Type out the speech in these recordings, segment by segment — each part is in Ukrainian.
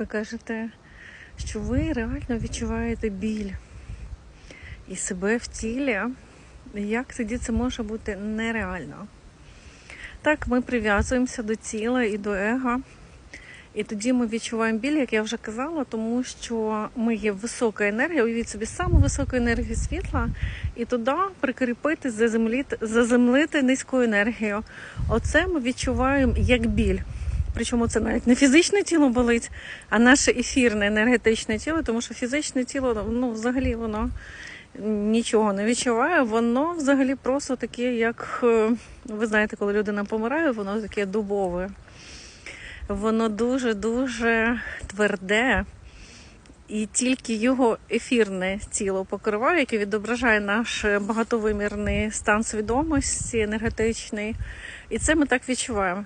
ви кажете, що ви реально відчуваєте біль і себе в тілі. Як тоді це може бути нереально? Так, ми прив'язуємося до тіла і до его. І тоді ми відчуваємо біль, як я вже казала, тому що ми є висока енергія, уявіть собі саму високу енергію світла, і туди прикріпити, заземлити, заземлити низьку енергію. Оце ми відчуваємо як біль. Причому це навіть не фізичне тіло болить, а наше ефірне енергетичне тіло, тому що фізичне тіло, ну, взагалі, воно нічого не відчуває, воно взагалі просто таке, як е, ви знаєте, коли людина помирає, воно таке дубове. Воно дуже-дуже тверде, і тільки його ефірне тіло покриває, яке відображає наш багатовимірний стан свідомості енергетичний. І це ми так відчуваємо.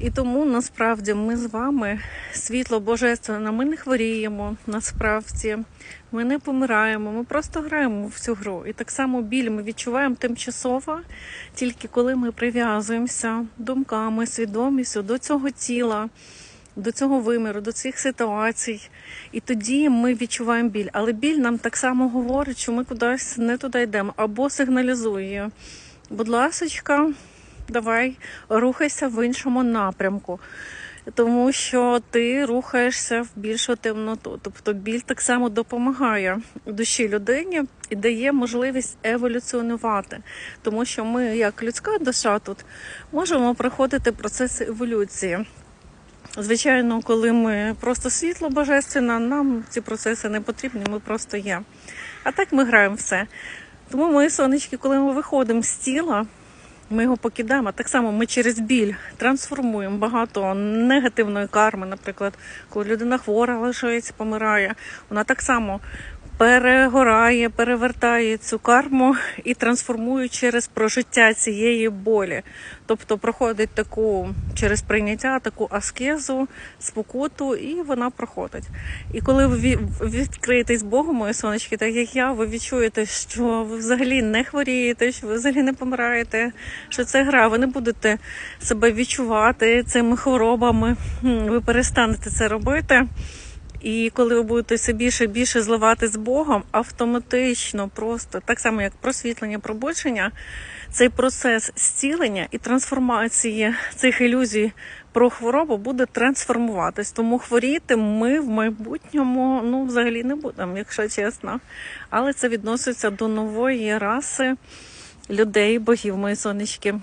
І тому насправді ми з вами світло божественне, ми не хворіємо насправді, ми не помираємо, ми просто граємо в цю гру. І так само біль ми відчуваємо тимчасово, тільки коли ми прив'язуємося думками, свідомістю до цього тіла, до цього виміру, до цих ситуацій. І тоді ми відчуваємо біль. Але біль нам так само говорить, що ми кудись не туди йдемо, або сигналізує. Будь ласочка, давай рухайся в іншому напрямку. Тому що ти рухаєшся в більшу темноту. Тобто біль так само допомагає душі людині і дає можливість еволюціонувати. Тому що ми, як людська душа, тут можемо проходити процеси еволюції. Звичайно, коли ми просто світло божественне, нам ці процеси не потрібні, ми просто є. А так ми граємо все. Тому мої сонечки, коли ми виходимо з тіла, ми його покидаємо. Так само ми через біль трансформуємо багато негативної карми. Наприклад, коли людина хвора лишається, помирає, вона так само перегорає, перевертає цю карму і трансформує через прожиття цієї болі. Тобто проходить таку через прийняття, таку аскезу, спокуту, і вона проходить. І коли ви ві- відкриєтесь Богу, мої сонечки, так як я, ви відчуєте, що ви взагалі не хворієте, що ви взагалі не помираєте, що це гра. Ви не будете себе відчувати цими хворобами. Ви перестанете це робити. І коли ви будете все більше і більше зливати з Богом, автоматично, просто так само як просвітлення, пробудження, цей процес зцілення і трансформації цих ілюзій про хворобу буде трансформуватись. Тому хворіти ми в майбутньому ну взагалі не будемо, якщо чесно. Але це відноситься до нової раси людей, богів, мої сонечки.